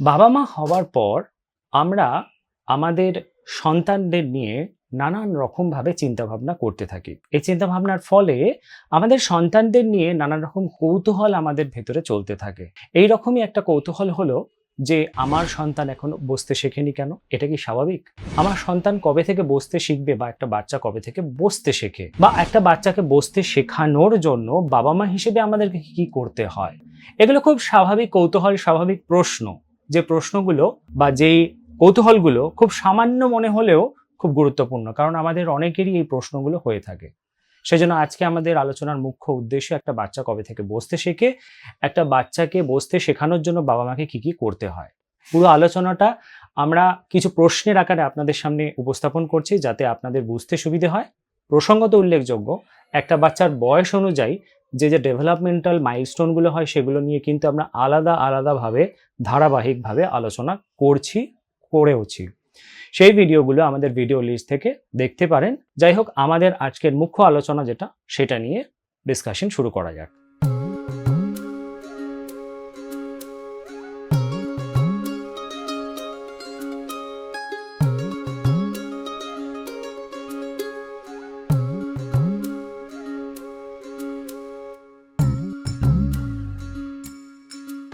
বাবা মা হওয়ার পর আমরা আমাদের সন্তানদের নিয়ে নানান রকমভাবে চিন্তাভাবনা করতে থাকি। এই চিন্তাভাবনার ফলে আমাদের সন্তানদের নিয়ে নানান রকম কৌতূহল আমাদের ভেতরে চলতে থাকে। এই রকমই একটা কৌতূহল হলো যে, আমার সন্তান এখনও বসতে শেখেনি কেন? এটা কি স্বাভাবিক? আমার সন্তান কবে থেকে বসতে শিখবে বা একটা বাচ্চা কবে থেকে বসতে শেখে? বা একটা বাচ্চাকে বসতে শেখানোর জন্য বাবা মা হিসেবে আমাদেরকে কি করতে হয়? এগুলো খুব স্বাভাবিক কৌতূহল, স্বাভাবিক প্রশ্ন। যে প্রশ্নগুলো বা যেই কৌতূহলগুলো খুব সামান্য মনে হলেও খুব গুরুত্বপূর্ণ, কারণ আমাদের অনেকেরই এই প্রশ্নগুলো হয়ে থাকে। সেজন্য আজকে আমাদের আলোচনার মুখ্য উদ্দেশ্য একটা বাচ্চা কবে থেকে বসতে শেখে, একটা বাচ্চাকে বসতে শেখানোর জন্য বাবা মাকে কি কি করতে হয়। পুরো আলোচনাটা আমরা কিছু প্রশ্নের আকারে আপনাদের সামনে উপস্থাপন করছি যাতে আপনাদের বুঝতে সুবিধে হয়। প্রসঙ্গত উল্লেখযোগ্য, একটা বাচ্চার বয়স অনুযায়ী যে যে ডেভেলপমেন্টাল মাইলস্টোনগুলো হয় সেগুলো নিয়ে কিন্তু আমরা আলাদা, আলাদাভাবে ধারাবাহিকভাবে আলোচনা করছি করেওছি সেই ভিডিওগুলো আমাদের ভিডিও লিস্ট থেকে দেখতে পারেন। যাই হোক, আমাদের আজকের মুখ্য আলোচনা যেটা, সেটা নিয়ে ডিসকাশন শুরু করা যাক।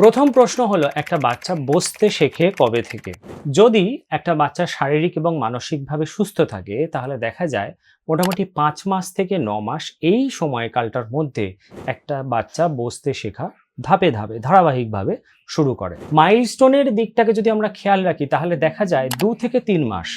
প্রথম প্রশ্ন হলো, একটা বাচ্চা বসতে শেখে কবে থেকে? যদি একটা বাচ্চা শারীরিক এবং মানসিকভাবে সুস্থ থাকে, তাহলে দেখা যায় মোটামুটি পাঁচ মাস থেকে ন মাস এই সময়কালটার মধ্যে একটা বাচ্চা বসতে শেখা ধাপে ধাপে, ধারাবাহিকভাবে শুরু করে। মাইলস্টোনের দিকটাকে যদি আমরা খেয়াল রাখি, তাহলে দেখা যায় দু থেকে তিন মাস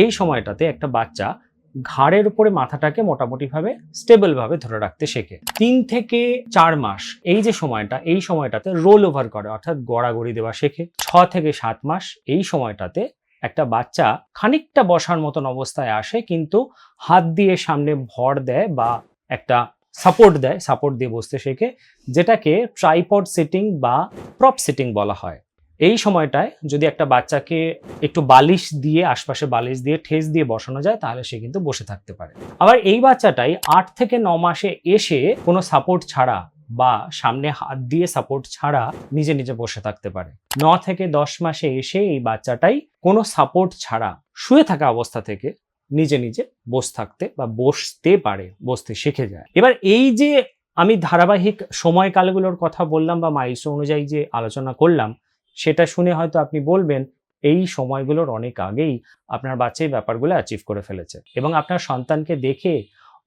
এই সময়টাতে একটা বাচ্চা ঘাড়ের উপরে মাথাটাকে মোটামুটিভাবে স্টেবলভাবে ধরে রাখতে শেখে। তিন থেকে চার মাস এই যে সময়টা, এই সময়টাতে রোল ওভার করে, অর্থাৎ গড়াগড়ি দেওয়া শেখে। ছ থেকে সাত মাস এই সময়টাতে একটা বাচ্চা খানিকটা বসার মতন অবস্থায় আসে, কিন্তু হাত দিয়ে সামনে ভর দেয় বা একটা সাপোর্ট দেয় সাপোর্ট দিয়ে বসতে শেখে, যেটাকে ট্রাইপড সিটিং বা প্রপ সিটিং বলা হয়। এই সময়টায় যদি একটা বাচ্চাকে একটু বালিশ দিয়ে, আশপাশে বালিশ দিয়ে, ঠেস দিয়ে বসানো যায়, তাহলে সে কিন্তু বসে থাকতে পারে। আবার এই বাচ্চাটাই আট থেকে ন মাসে এসে কোনো সাপোর্ট ছাড়া বা সামনে হাত দিয়ে সাপোর্ট ছাড়া নিজে নিজে বসে থাকতে পারে। ন থেকে দশ মাসে এসে এই বাচ্চাটাই কোনো সাপোর্ট ছাড়া শুয়ে থাকা অবস্থা থেকে নিজে নিজে বসে থাকতে বা বসতে পারে, বসতে শিখে যায়। এবার এই যে আমি ধারাবাহিক সময়কালগুলোর কথা বললাম বা মাইলস অনুযায়ী যে আলোচনা করলাম সেটা শুনে হয়তো আপনি বলবেন, এই সময়গুলোর অনেক আগেই আপনার বাচ্চা এই ব্যাপারগুলো অ্যাচিভ করে ফেলেছে। এবং আপনার সন্তানকে দেখে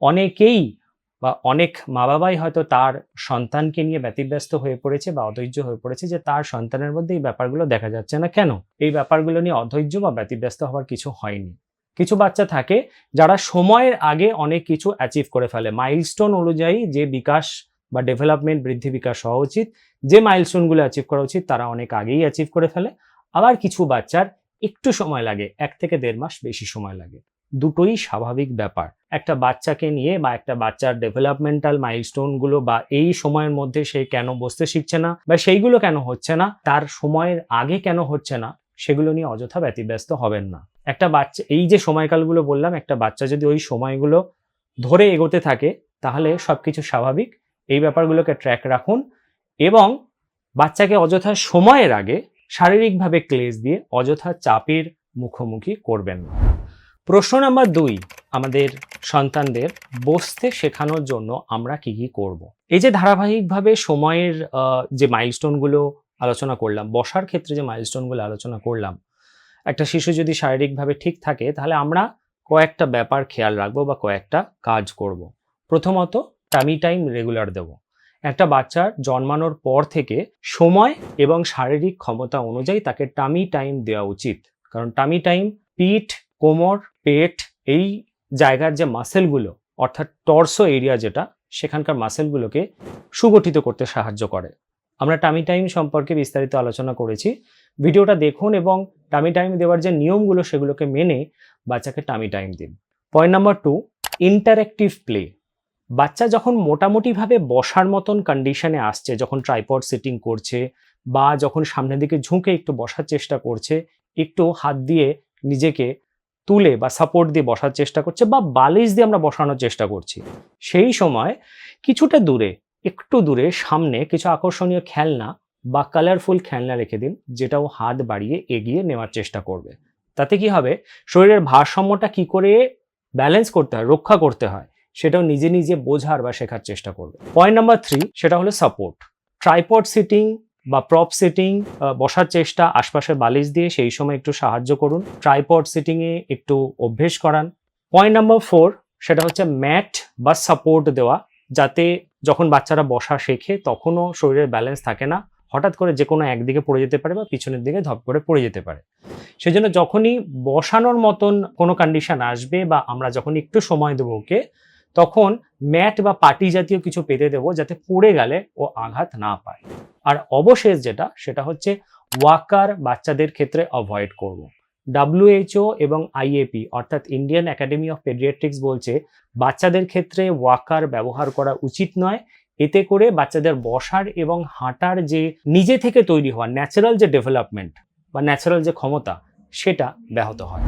অনেকেই বা অনেক মা বাবাই হয়তো তার সন্তানকে নিয়ে ব্যতিব্যস্ত হয়ে পড়েছে বা অধৈর্য হয়ে পড়েছে যে তার সন্তানের মধ্যে এই ব্যাপারগুলো দেখা যাচ্ছে না কেন? এই ব্যাপারগুলো নিয়ে অধৈর্য বা ব্যতিব্যস্ত হওয়ার কিছু হয়নি। কিছু বাচ্চা থাকে যারা সময়ের আগে অনেক কিছু অ্যাচিভ করে ফেলে। মাইলস্টোন অনুযায়ী যে বিকাশ বা ডেভেলপমেন্ট বৃদ্ধি, বিকাশ হওয়া উচিত। যে মাইলস্টোনগুলো অ্যাচিভ করা উচিত, তারা অনেক আগেই অ্যাচিভ করে ফেলে। আবার কিছু বাচ্চার একটু সময় লাগে, এক থেকে দেড় মাস বেশি সময় লাগে। দুটোই স্বাভাবিক ব্যাপার। একটা বাচ্চাকে নিয়ে বা একটা বাচ্চার ডেভেলপমেন্টাল মাইলস্টোনগুলো বা এই সময়ের মধ্যে সে কেন বসতে শিখছে না বা সেইগুলো কেন হচ্ছে না, তার সময়ের আগে কেন হচ্ছে না, সেগুলো নিয়ে অযথা ব্যতিব্যস্ত হবেন না। একটা বাচ্চা, এই যে সময়কালগুলো বললাম, একটা বাচ্চা যদি ওই সময়গুলো ধরে এগোতে থাকে, তাহলে সবকিছু স্বাভাবিক। এই ব্যাপারগুলোকে ট্র্যাক রাখুন এবং বাচ্চাকে অযথা সময়ের আগে শারীরিকভাবে ক্লেজ দিয়ে অযথা চাপের মুখোমুখি করবেন না প্রশ্ন নাম্বার দুই, আমাদের সন্তানদের বসতে শেখানোর জন্য আমরা কি কি করব। এই যে ধারাবাহিকভাবে সময়ের যে মাইলস্টোনগুলো আলোচনা করলাম, বসার ক্ষেত্রে যে মাইলস্টোনগুলো আলোচনা করলাম, একটা শিশু যদি শারীরিকভাবে ঠিক থাকে, তাহলে আমরা কয়েকটা ব্যাপার খেয়াল রাখব বা কয়েকটা কাজ করব। প্রথমত টামি টাইম রেগুলার দেব। একটা বাচ্চার জন্মানোর পর থেকে সময় এবং শারীরিক ক্ষমতা অনুযায়ী তাকে টামি টাইম দেওয়া উচিত। কারণ টামি টাইম পিঠ, কোমর, পেট এই জায়গার যে মাসেলগুলো অর্থাৎ টর্সো এরিয়া যেটা, সেখানকার মাসেলগুলোকে সুগঠিত করতে সাহায্য করে। আমরা টামি টাইম সম্পর্কে বিস্তারিত আলোচনা করেছি। ভিডিওটা দেখুন এবং টামি টাইম দেওয়ার যে নিয়মগুলো সেগুলোকে মেনে বাচ্চাকে টামি টাইম দিন। Point number two interactive play বাচ্চা যখন মোটামুটিভাবে বসার মতন কন্ডিশনে আসছে, যখন ট্রাইপড সিটিং করছে বা যখন সামনের দিকে ঝুঁকে একটু বসার চেষ্টা করছে, একটু হাত দিয়ে নিজেকে তুলে বা সাপোর্ট দিয়ে বসার চেষ্টা করছে বা বালিশ দিয়ে আমরা বসানোর চেষ্টা করছি, সেই সময় কিছুটা দূরে, একটু দূরে সামনে কিছু আকর্ষণীয় খেলনা বা কালারফুল খেলনা রেখে দিন, যেটাও হাত বাড়িয়ে এগিয়ে নেওয়ার চেষ্টা করবে। তাতে কি হবে? শরীরের ভারসাম্যটা কি করে ব্যালেন্স করতে হয়, রক্ষা করতে হয়। সেটাও নিজে নিজে বোঝার বা শেখার চেষ্টা করবে। পয়েন্ট নাম্বার থ্রি সেটা হলো সাপোর্ট ট্রাইপড সিটিং বা প্রপ সিটিং বসার চেষ্টা, আশপাশের বালিশ দিয়ে সেই সময় একটু সাহায্য করুন। ট্রাইপড সিটিংয়ে একটু অভ্যেস করান। পয়েন্ট নাম্বার ফোর সেটা হচ্ছে ম্যাট বা সাপোর্ট দেওয়া, যাতে যখন বাচ্চারা বসা শেখে তখনও শরীরের ব্যালেন্স থাকে না। হঠাৎ করে যে কোনো একদিকে পড়ে যেতে পারে বা পিছনের দিকে ধপ করে পড়ে যেতে পারে। সেজন্য যখনই বসানোর মতন কোনো কন্ডিশন আসবে বা আমরা যখন একটু সময় দেবো ওকে তখন ম্যাট বা পাটি জাতীয় কিছু পেতে দেবো যাতে পড়ে গেলে ও আঘাত না পায়। আর অবশেষ যেটা, সেটা হচ্ছে ওয়াকার বাচ্চাদের ক্ষেত্রে অ্যাভয়েড করব। ডাব্লিউএইচও এবং আইএপি, অর্থাৎ ইন্ডিয়ান একাডেমি অফ পেডিয়াট্রিক্স বলছে, বাচ্চাদের ক্ষেত্রে ওয়াকার ব্যবহার করা উচিত নয়। এতে করে বাচ্চাদের বসার এবং হাঁটার যে নিজে থেকে তৈরি হওয়া ন্যাচারাল যে ডেভেলপমেন্ট বা ন্যাচারাল যে ক্ষমতা, সেটা ব্যাহত হয়।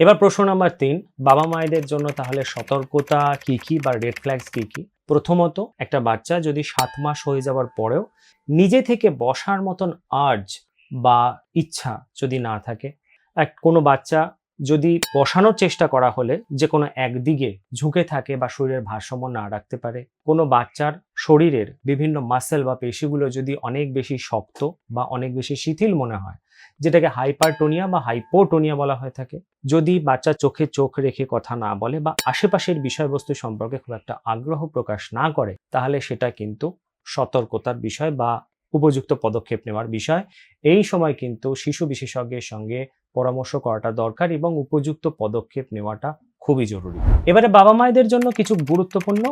এবার প্রশ্ন নাম্বার তিন, বাবা মায়েদের জন্য তাহলে সতর্কতা কি কি বা রেড ফ্ল্যাগস কি কি? প্রথমত, একটা বাচ্চা যদি সাত মাস হয়ে যাওয়ার পরেও নিজে থেকে বসার মতন আর্জ বা ইচ্ছা যদি না থাকে, এক, কোনো বাচ্চা যদি বসানোর চেষ্টা করা হলে যে কোনো একদিকে ঝুঁকে থাকে বা শরীরের ভারসাম্য না রাখতে পারে, কোনো বাচ্চার শরীরের বিভিন্ন মাসেল বা পেশিগুলো যদি অনেক বেশি শক্ত বা অনেক বেশি শিথিল মনে হয় যেটাকে হাইপারটোনিয়া বা হাইপোটোনিয়া বলা হয়ে থাকে। যদি বাচ্চা চোখে চোখ রেখে কথা না বলে বা আশেপাশের বিষয়বস্তু সম্পর্কে খুব একটা আগ্রহ প্রকাশ না করে, তাহলে সেটা কিন্তু সতর্কতার বিষয় বা উপযুক্ত পদক্ষেপ নেওয়ার বিষয়। এই সময় কিন্তু শিশু বিশেষজ্ঞের সঙ্গে পরামর্শ করাটা দরকার এবং উপযুক্ত পদক্ষেপ নেওয়াটা খুবই জরুরি। এবারে বাবা মায়েদের জন্য কিছু গুরুত্বপূর্ণ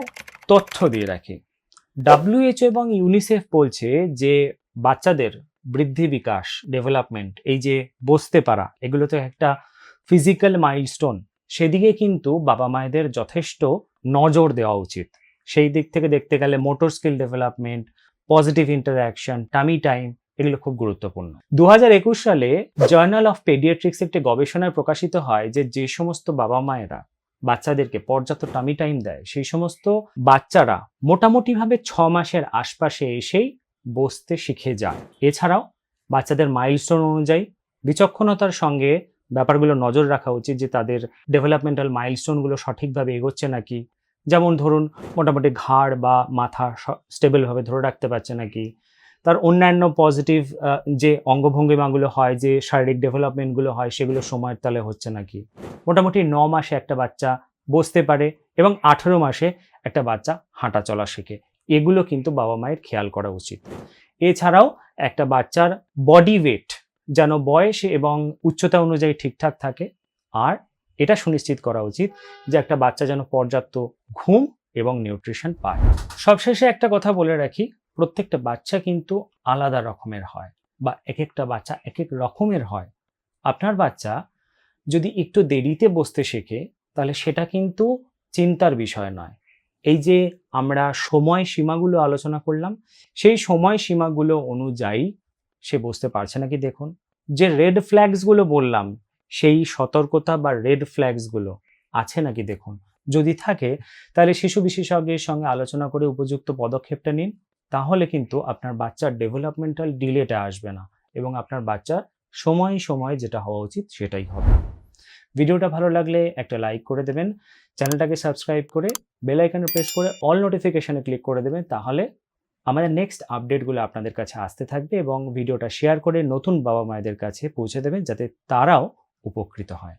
তথ্য দিয়ে রাখি। ডাব্লিউএইচও এবং ইউনিসেফ বলছে যে বাচ্চাদের বৃদ্ধি বিকাশ ডেভেলপমেন্ট এই যে বসতে পারা, এগুলো তো একটা ফিজিক্যাল মাইলস্টোন সেদিকে কিন্তু বাবা মায়েদের যথেষ্ট নজর দেওয়া উচিত। সেই দিক থেকে দেখতে গেলে motor skill development positive interaction tummy time এগুলো খুব গুরুত্বপূর্ণ। দু হাজার একুশ সালে জার্নাল অফ পেডিয়াট্রিক্স একটি গবেষণায় প্রকাশিত হয় যে যে সমস্ত বাবা মায়েরা বাচ্চাদেরকে পর্যাপ্ত টামি টাইম দেয়, সেই সমস্ত বাচ্চারা মোটামুটিভাবে ছ মাসের আশপাশে এসেই বসতে শিখে যায় এছাড়াও বাচ্চাদের মাইলস্টোন অনুযায়ী বিচক্ষণতার সঙ্গে ব্যাপারগুলো নজর রাখা উচিত যে তাদের ডেভেলপমেন্টাল মাইলস্টোনগুলো সঠিকভাবে এগোচ্ছে নাকি। যেমন ধরুন, মোটামুটি ঘাড় বা মাথা স্টেবলভাবে ধরে রাখতে পারছে নাকি। তার অন্যান্য পজিটিভ যে অঙ্গভঙ্গিমাগুলো হয়, যে শারীরিক ডেভেলপমেন্টগুলো হয়, সেগুলো সময়ের তালে হচ্ছে নাকি। মোটামুটি ন মাসে একটা বাচ্চা বসতে পারে এবং আঠেরো মাসে একটা বাচ্চা হাঁটা চলা শেখে। এগুলো কিন্তু বাবা মায়ের খেয়াল করা উচিত। এছাড়াও একটা বাচ্চার বডি ওয়েট যেন বয়স এবং উচ্চতা অনুযায়ী ঠিকঠাক থাকে, আর এটা সুনিশ্চিত করা উচিত যে একটা বাচ্চা যেন পর্যাপ্ত ঘুম এবং নিউট্রিশন পায়। সবশেষে একটা কথা বলে রাখি, প্রত্যেকটা বাচ্চা কিন্তু আলাদা রকমের হয় বা এক একটা বাচ্চা এক এক রকমের হয়। আপনার বাচ্চা যদি একটু দেরিতে বসতে শেখে, তাহলে সেটা কিন্তু চিন্তার বিষয় নয়। এই যে আমরা সময় সীমাগুলো আলোচনা করলাম, সেই সময় সীমাগুলো অনুযায়ী সে বুঝতে পারছে নাকি দেখুন। যে রেড ফ্ল্যাগসগুলো বললাম, সেই সতর্কতা বা রেড ফ্ল্যাগসগুলো আছে নাকি দেখুন। যদি থাকে, তাহলে শিশু বিশেষজ্ঞের সঙ্গে আলোচনা করে উপযুক্ত পদক্ষেপটা নিন, তাহলে কিন্তু আপনার বাচ্চার ডেভেলপমেন্টাল ডিলেটা আসবে না এবং আপনার বাচ্চার সময় সময় যেটা হওয়া উচিত সেটাই হবে। ভিডিওটা ভালো লাগলে একটা লাইক করে দেবেন। চ্যানেলটাকে সাবস্ক্রাইব করে বেল আইকনে প্রেস করে অল নোটিফিকেশানে ক্লিক করে দেবেন, তাহলে আমাদের নেক্সট আপডেটগুলো আপনাদের কাছে আসতে থাকবে এবং ভিডিওটা শেয়ার করে নতুন বাবা মায়েদের কাছে পৌঁছে দেবেন, যাতে তারাও উপকৃত হয়।